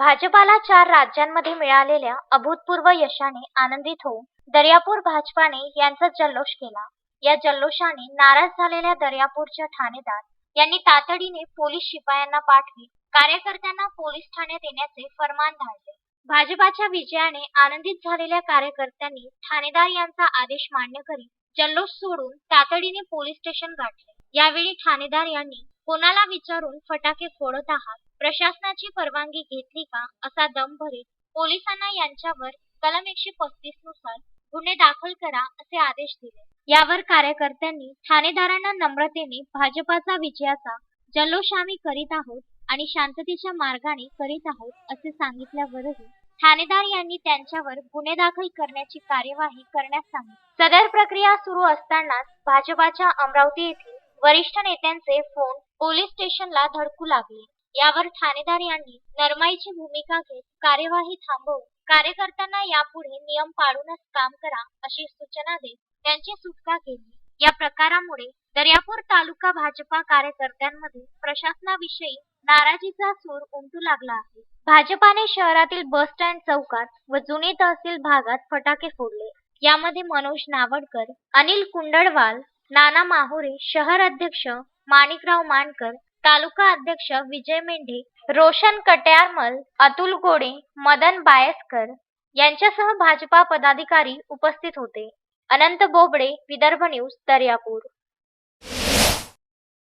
भाजपाला चार राज्यांमध्ये मिळालेल्या अभूतपूर्व यशाने आनंदित होऊन दर्यापूर भाजपाने यांचा जल्लोष केला. या जल्लोषाने नाराज झालेल्या दर्यापूरच्या ठाणेदार यांनी तातडीने पोलीस शिपायांना पाठवी कार्यकर्त्यांना पोलीस ठाण्यात येण्याचे फरमान धाडले. भाजपाच्या विजयाने आनंदित झालेल्या कार्यकर्त्यांनी ठाणेदार यांचा आदेश मान्य करीत जल्लोष सोडून तातडीने पोलीस स्टेशन गाठले. यावेळी ठाणेदार यांनी कोणाला विचारून फटाके फोडत आहात? प्रशासनाची परवानगी घेतली का? असा दम भरीत पोलिसांना यांच्यावर कलम एकशे पस्तीसनुसार गुन्हे दाखल करा असे आदेश दिले. यावर कार्यकर्त्यांनी ठाणेदारांना नम्रतेने भाजपाचा विजयाचा जल्लोष आम्ही करीत आहोत आणि शांततेच्या मार्गाने करीत आहोत असे सांगितल्यावरही ठाणेदार यांनी त्यांच्यावर गुन्हे दाखल करण्याची कार्यवाही करण्यास सांगितली. सदर प्रक्रिया सुरू असतानाच भाजपाच्या अमरावती येथील वरिष्ठ नेत्यांचे फोन पोलीस स्टेशनला धडकू लागले. यावर ठाणेदार यांनी नरमाईची भूमिका घेत कार्यवाही थांबवून कार्यकर्त्यांना यापुढे नियम पाळूनच काम करा अशी सूचना देत त्यांची सुटका केली. या प्रकारामुळे दर्यापूर तालुका भाजपा कार्यकर्त्यांमध्ये प्रशासनाविषयी नाराजीचा सूर उमटू लागला आहे. भाजपाने शहरातील बस स्टँड चौकात व जुने तहसील भागात फटाके फोडले. यामध्ये मनोज नावडकर अनिल कुंडळवाल नाना माहुरे शहर अध्यक्ष माणिकराव मानकर तालुका अध्यक्ष विजय मेंढे रोशन कट्यारमल अतुल गोडे मदन बायस्कर यांच्यासह भाजपा पदाधिकारी उपस्थित होते. अनंत बोबडे विदर्भ न्यूज दर्यापूर.